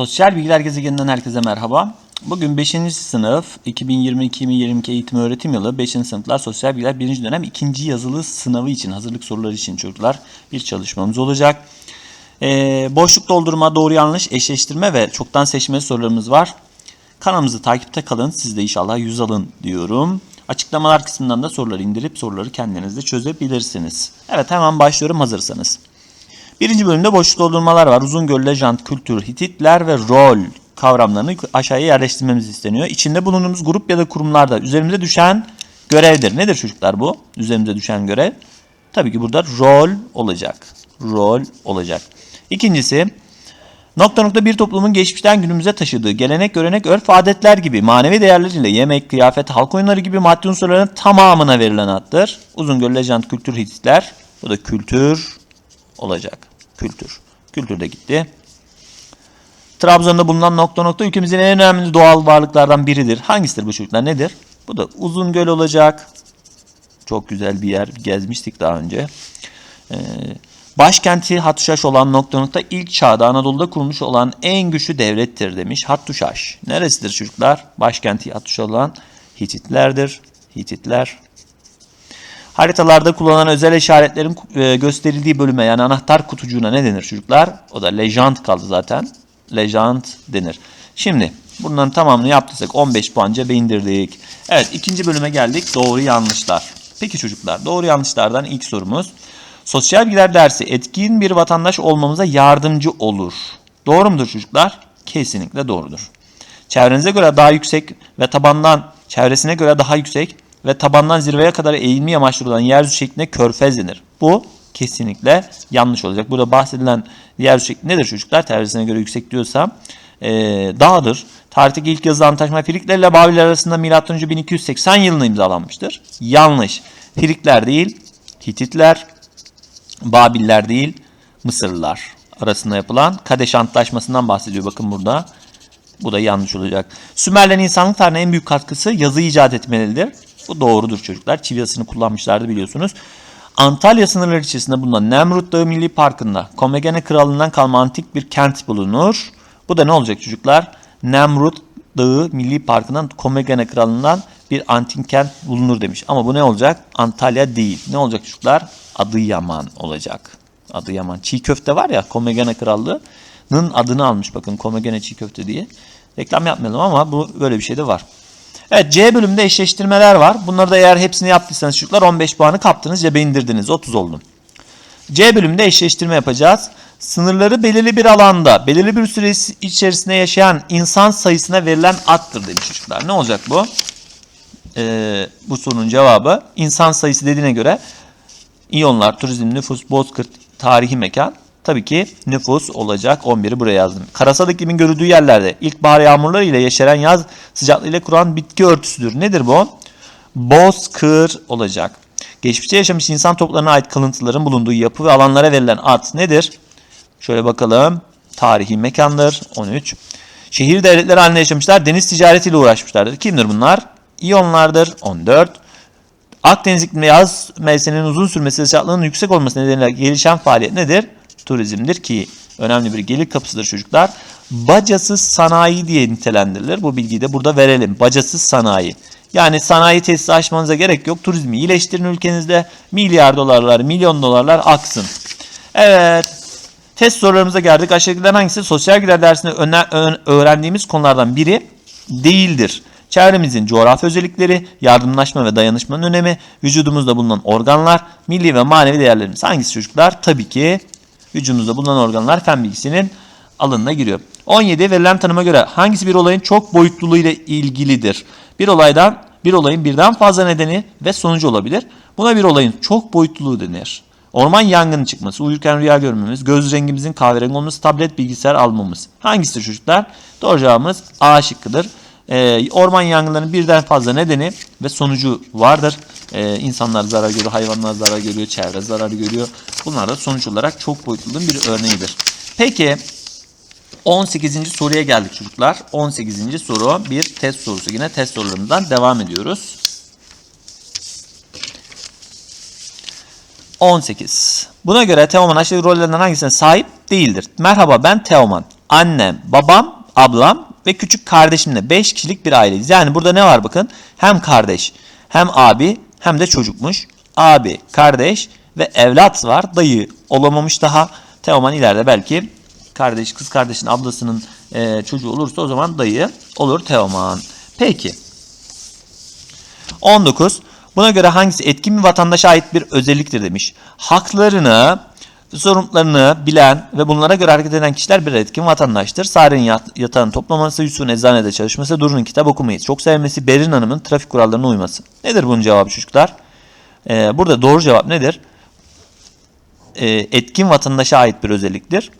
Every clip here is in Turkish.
Sosyal Bilgiler Gezegeninden herkese merhaba. Bugün 5. sınıf 2020-2022 eğitim öğretim yılı 5. sınıflar Sosyal Bilgiler 1. dönem 2. yazılı sınavı için hazırlık soruları için çocuklar bir çalışmamız olacak. Ee, boşluk doldurma, doğru yanlış, eşleştirme ve çoktan seçme sorularımız var. Kanalımızı takipte kalın. Siz de inşallah 100 alın diyorum. Açıklamalar kısmından da soruları indirip soruları kendiniz de çözebilirsiniz. Evet hemen başlıyorum hazırsanız. Birinci bölümde boşluk doldurmalar var. Uzungöl, lejant, kültür, hititler ve rol kavramlarını aşağıya yerleştirmemiz isteniyor. İçinde bulunduğumuz grup ya da kurumlarda üzerimize düşen görevdir. Nedir çocuklar bu? Üzerimize düşen görev. Tabii ki burada rol olacak. Rol olacak. İkincisi nokta nokta bir toplumun geçmişten günümüze taşıdığı gelenek, görenek, örf, adetler gibi manevi değerleriyle yemek, kıyafet, halk oyunları gibi maddi unsurların tamamına verilen addır. Uzungöl, lejant, kültür, hititler. Bu da kültür olacak. Kültür. Kültür de gitti. Trabzon'da bulunan nokta nokta ülkemizin en önemli doğal varlıklardan biridir. Hangisidir bu çocuklar? Nedir? Bu da Uzungöl olacak. Çok güzel bir yer. Gezmiştik daha önce. Ee, başkenti Hattuşaş olan nokta nokta ilk çağda Anadolu'da kurulmuş olan en güçlü devlettir demiş. Hattuşaş. Neresidir çocuklar? Başkenti Hattuşaş olan Hititlerdir. Hititler. Haritalarda kullanılan özel işaretlerin e, gösterildiği bölüme yani anahtar kutucuğuna ne denir çocuklar? O da lejant kaldı zaten. Lejant denir. Şimdi bunların tamamını yaptıysak 15 puan cebe indirdik. Evet ikinci bölüme geldik. Doğru yanlışlar. Peki çocuklar doğru yanlışlardan ilk sorumuz. Sosyal bilgiler dersi etkin bir vatandaş olmamıza yardımcı olur. Doğru mudur çocuklar? Kesinlikle doğrudur. Çevrenize göre daha yüksek ve tabandan çevresine göre daha yüksek ve tabandan zirveye kadar eğilme amaçlı olan yeryüzü şeklinde körfez denir. Bu kesinlikle yanlış olacak. Burada bahsedilen yeryüzü şekli nedir çocuklar? Çevresine göre yüksek diyorsam ee, dağdır. Tarihteki ilk yazılı antlaşma Frikler ile Babiller arasında M.Ö. 1280 yılında imzalanmıştır. Yanlış. Frikler değil, Hititler, Babiller değil, Mısırlılar arasında yapılan Kadeş Antlaşması'ndan bahsediyor bakın burada. Bu da yanlış olacak. Sümerlerin insanlık tarihine en büyük katkısı yazı icat etmeleridir. Bu doğrudur çocuklar. Çivi yazısını kullanmışlardı biliyorsunuz. Antalya sınırları içerisinde bulunan Nemrut Dağı Milli Parkı'nda Komagene Krallığından kalma antik bir kent bulunur. Bu da ne olacak çocuklar? Nemrut Dağı Milli Parkı'ndan Komagene Krallığından bir antik kent bulunur demiş. Ama bu ne olacak? Antalya değil. Ne olacak çocuklar? Adıyaman olacak. Adıyaman. Çiğ köfte var ya Komagene Krallığı'nın adını almış bakın Komagene çiğ köfte diye. Reklam yapmayalım ama bu böyle bir şey de var. Evet C bölümünde eşleştirmeler var. Bunları da eğer hepsini yaptıysanız çocuklar 15 puanı kaptınız cebe indirdiniz 30 oldu. C bölümünde eşleştirme yapacağız. Sınırları belirli bir alanda, belirli bir süre içerisinde yaşayan insan sayısına verilen addır demiş çocuklar. Ne olacak bu? Ee, bu sorunun cevabı insan sayısı dediğine göre İyonlar, turizm, nüfus, bozkırt, tarihi mekan tabii ki nüfus olacak. 11'i buraya yazdım. Karasal iklimin görüldüğü yerlerde ilkbahar yağmurları ile yeşeren yaz sıcaklığıyla kuran bitki örtüsüdür. Nedir bu? Bozkır olacak. Geçmişte yaşamış insan toplarına ait kalıntıların bulunduğu yapı ve alanlara verilen ad nedir? Şöyle bakalım. Tarihi mekandır. 13. Şehir devletleri halinde yaşamışlar. Deniz ticaretiyle uğraşmışlardır. Kimdir bunlar? İyonlardır. 14. Akdeniz ikliminde yaz mevsiminin uzun sürmesi sıcaklığının yüksek olması nedeniyle gelişen faaliyet nedir? Turizmdir ki önemli bir gelir kapısıdır çocuklar. Bacasız sanayi diye nitelendirilir. Bu bilgiyi de burada verelim. Bacasız sanayi. Yani sanayi tesisi açmanıza gerek yok. Turizmi iyileştirin ülkenizde. Milyar dolarlar, milyon dolarlar aksın. Evet. Test sorularımıza geldik. Aşağıdakilerden hangisi sosyal bilgiler dersinde öğrendiğimiz konulardan biri değildir? Çevremizin coğrafi özellikleri, yardımlaşma ve dayanışmanın önemi, vücudumuzda bulunan organlar, milli ve manevi değerlerimiz. Hangisi çocuklar? Tabii ki vücudumuzda bulunan organlar fen bilgisinin alanına giriyor. 17 verilen tanıma göre hangisi bir olayın çok boyutluluğu ile ilgilidir? Bir olaydan bir olayın birden fazla nedeni ve sonucu olabilir. Buna bir olayın çok boyutluluğu denir. Orman yangını çıkması, uyurken rüya görmemiz, göz rengimizin kahverengi olması, tablet bilgisayar almamız. Hangisidir çocuklar? Doğru cevabımız A şıkkıdır. Ee, orman yangınlarının birden fazla nedeni ve sonucu vardır. Ee, insanlar zarar görüyor, hayvanlar zarar görüyor, çevre zarar görüyor. Bunlar da sonuç olarak çok boyutluluğun bir örneğidir. Peki 18. soruya geldik çocuklar. 18. soru bir test sorusu. Yine test sorularından devam ediyoruz. 18. Buna göre Teoman aşağıdaki rollerden hangisine sahip değildir? Merhaba ben Teoman. annem, babam, ablam ve küçük kardeşimle 5 kişilik bir aileyiz. Yani burada ne var bakın? Hem kardeş, hem abi, hem de çocukmuş. Abi, kardeş ve evlat var. Dayı olamamış daha. Teoman ileride belki kardeş, kız kardeşin ablasının e, çocuğu olursa o zaman dayı olur Teoman. Peki. 19. Buna göre hangisi etkin bir vatandaşa ait bir özelliktir demiş. Haklarını, sorumluluklarını bilen ve bunlara göre hareket eden kişiler bir etkin vatandaştır. Sare'nin yat- yatağını toplaması, Yusuf'un eczanede çalışması, Duru'nun kitap okumayı çok sevmesi, Berin Hanım'ın trafik kurallarına uyması. Nedir bunun cevabı çocuklar? Ee, burada doğru cevap nedir? Ee, etkin vatandaşa ait bir özelliktir.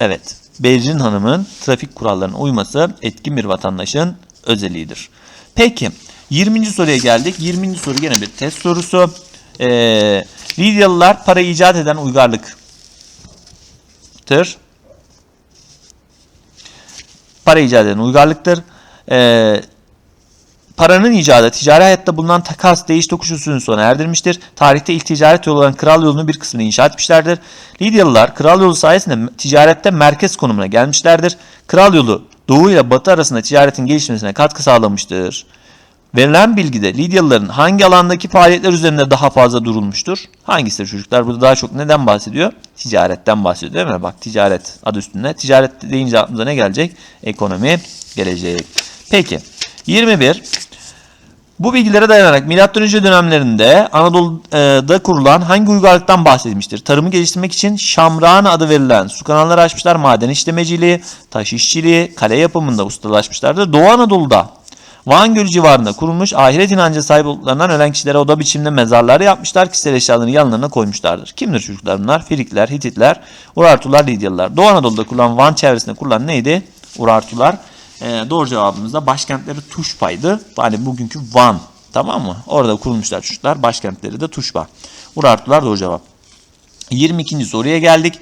Evet. Berin Hanım'ın trafik kurallarına uyması etkin bir vatandaşın özelliğidir. Peki 20. soruya geldik. 20. soru gene bir test sorusu. Ee, Lidyalılar para icat eden uygarlıktır. Para icat eden uygarlıktır. Ee, Paranın icadı ticari hayatta bulunan takas değiş tokuş usulünü sona erdirmiştir. Tarihte ilk ticaret yolu olan kral yolunun bir kısmını inşa etmişlerdir. Lidyalılar kral yolu sayesinde ticarette merkez konumuna gelmişlerdir. Kral yolu doğu ile batı arasında ticaretin gelişmesine katkı sağlamıştır. Verilen bilgide Lidyalıların hangi alandaki faaliyetler üzerinde daha fazla durulmuştur? Hangisidir çocuklar? Burada daha çok neden bahsediyor? Ticaretten bahsediyor değil mi? Bak ticaret adı üstünde. Ticaret deyince aklımıza ne gelecek? Ekonomi gelecek. Peki 21. Bu bilgilere dayanarak M.Ö. dönemlerinde Anadolu'da kurulan hangi uygarlıktan bahsedilmiştir? Tarımı geliştirmek için Şamran adı verilen su kanalları açmışlar. Maden işlemeciliği, taş işçiliği, kale yapımında ustalaşmışlardır. Doğu Anadolu'da Van Gölü civarında kurulmuş ahiret inancı sahip olduklarından ölen kişilere oda biçiminde mezarları yapmışlar. Kişisel eşyalarını yanlarına koymuşlardır. Kimdir çocuklar bunlar? Frikler, Hititler, Urartular, Lidyalılar. Doğu Anadolu'da kurulan Van çevresinde kurulan neydi? Urartular. Ee, doğru cevabımız da başkentleri Tuşpa'ydı. Hani bugünkü Van. Tamam mı? Orada kurulmuşlar çocuklar. Başkentleri de Tuşpa. Urartular doğru cevap. 22. soruya geldik.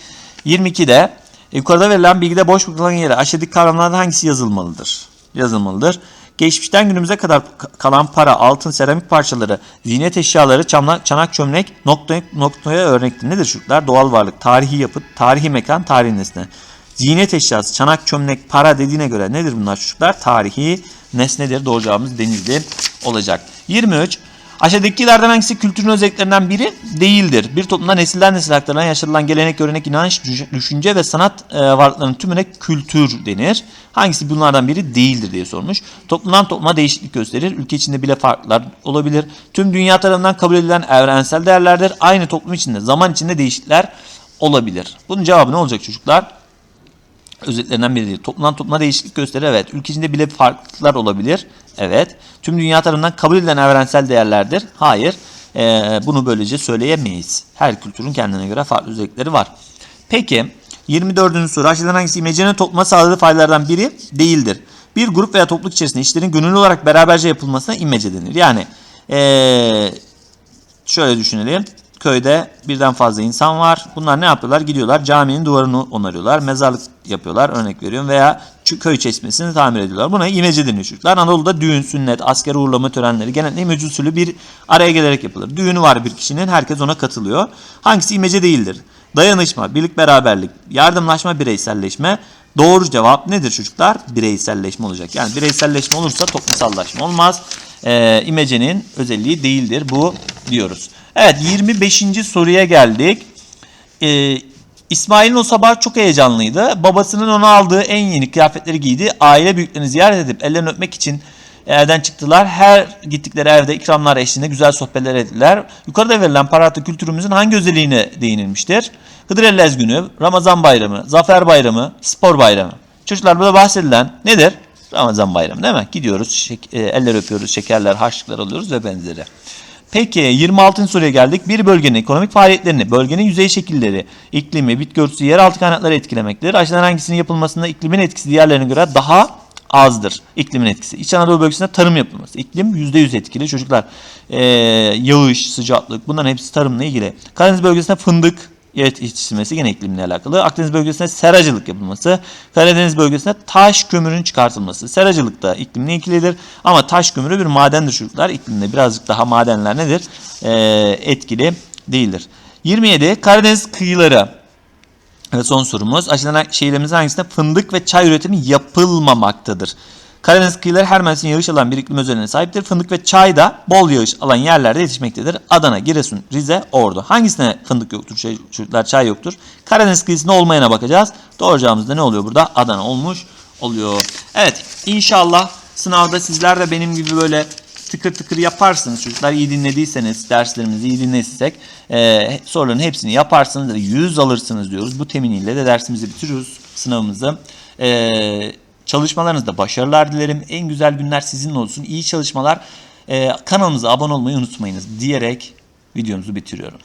22'de yukarıda verilen bilgide boş bırakılan yere aşağıdaki kavramlardan hangisi yazılmalıdır? Yazılmalıdır. Geçmişten günümüze kadar ka- kalan para, altın, seramik parçaları, ziynet eşyaları, çamla- çanak çömlek nokta, noktaya örnektir. Nedir çocuklar? Doğal varlık, tarihi yapıt, tarihi mekan, tarihi nesne. Ziynet eşyası, çanak çömlek, para dediğine göre nedir bunlar çocuklar? Tarihi nesnedir. Doğru cevabımız denizli olacak. 23. Aşağıdakilerden hangisi kültürün özelliklerinden biri değildir? Bir toplumda nesilden nesile aktarılan, yaşatılan gelenek, görenek, inanç, düş- düşünce ve sanat e, varlıklarının tümüne kültür denir. Hangisi bunlardan biri değildir diye sormuş. Toplumdan topluma değişiklik gösterir. Ülke içinde bile farklar olabilir. Tüm dünya tarafından kabul edilen evrensel değerlerdir. Aynı toplum içinde, zaman içinde değişiklikler olabilir. Bunun cevabı ne olacak çocuklar? özetlerinden biri değil. Toplumdan topluma değişiklik gösterir. Evet. Ülke içinde bile farklılıklar olabilir. Evet. Tüm dünya tarafından kabul edilen evrensel değerlerdir. Hayır. Ee, bunu böylece söyleyemeyiz. Her kültürün kendine göre farklı özellikleri var. Peki 24. soru aşağıdan hangisi imecenin topluma sağladığı faydalardan biri değildir? Bir grup veya topluluk içerisinde işlerin gönüllü olarak beraberce yapılmasına imece denir. Yani ee, şöyle düşünelim. Köyde birden fazla insan var. Bunlar ne yapıyorlar? Gidiyorlar caminin duvarını onarıyorlar. Mezarlık yapıyorlar örnek veriyorum. Veya köy çeşmesini tamir ediyorlar. Buna imece deniyor çocuklar. Anadolu'da düğün, sünnet, asker uğurlama törenleri genellikle imece usulü bir araya gelerek yapılır. Düğünü var bir kişinin herkes ona katılıyor. Hangisi imece değildir? Dayanışma, birlik beraberlik, yardımlaşma, bireyselleşme. Doğru cevap nedir çocuklar? Bireyselleşme olacak. Yani bireyselleşme olursa toplumsallaşma olmaz. Ee, imecenin özelliği değildir bu diyoruz. Evet 25. soruya geldik. Ee, İsmail'in o sabah çok heyecanlıydı. Babasının ona aldığı en yeni kıyafetleri giydi. Aile büyüklerini ziyaret edip ellerini öpmek için evden çıktılar. Her gittikleri evde ikramlar eşliğinde güzel sohbetler ettiler. Yukarıda verilen paragrafta kültürümüzün hangi özelliğine değinilmiştir? Hıdrellez günü, Ramazan bayramı, Zafer bayramı, spor bayramı. Çocuklar burada bahsedilen nedir? Ramazan bayramı değil mi? Gidiyoruz, e, eller öpüyoruz, şekerler, harçlıklar alıyoruz ve benzeri. Peki 26. soruya geldik. Bir bölgenin ekonomik faaliyetlerini, bölgenin yüzey şekilleri, iklimi, bitki örtüsü, yeraltı kaynakları etkilemektedir. Aşağıdan hangisinin yapılmasında iklimin etkisi diğerlerine göre daha azdır. İklimin etkisi. İç Anadolu bölgesinde tarım yapılması. İklim %100 etkili çocuklar. Ee, yağış, sıcaklık bunların hepsi tarımla ilgili. Karadeniz bölgesinde fındık, yetiştirilmesi gene iklimle alakalı. Akdeniz bölgesinde seracılık yapılması. Karadeniz bölgesinde taş kömürün çıkartılması. Seracılık da iklimle ilgilidir. Ama taş kömürü bir madendir çocuklar. İklimde birazcık daha madenler nedir? Ee, etkili değildir. 27. Karadeniz kıyıları Ve son sorumuz. Aşağıdan şehirlerimizin hangisinde fındık ve çay üretimi yapılmamaktadır? Karadeniz kıyıları her mevsim yağış alan bir iklim özelliğine sahiptir. Fındık ve çay da bol yağış alan yerlerde yetişmektedir. Adana, Giresun, Rize, Ordu. Hangisine fındık yoktur, şey, çocuklar çay yoktur? Karadeniz kıyısında olmayana bakacağız. Doğru cevabımız da ne oluyor burada? Adana olmuş oluyor. Evet inşallah sınavda sizler de benim gibi böyle tıkır tıkır yaparsınız. Çocuklar iyi dinlediyseniz, derslerimizi iyi dinlediysek e, soruların hepsini yaparsınız ve 100 alırsınız diyoruz. Bu teminiyle de dersimizi bitiriyoruz, sınavımızı. E, çalışmalarınızda başarılar dilerim. En güzel günler sizin olsun. İyi çalışmalar. E, kanalımıza abone olmayı unutmayınız diyerek videomuzu bitiriyorum.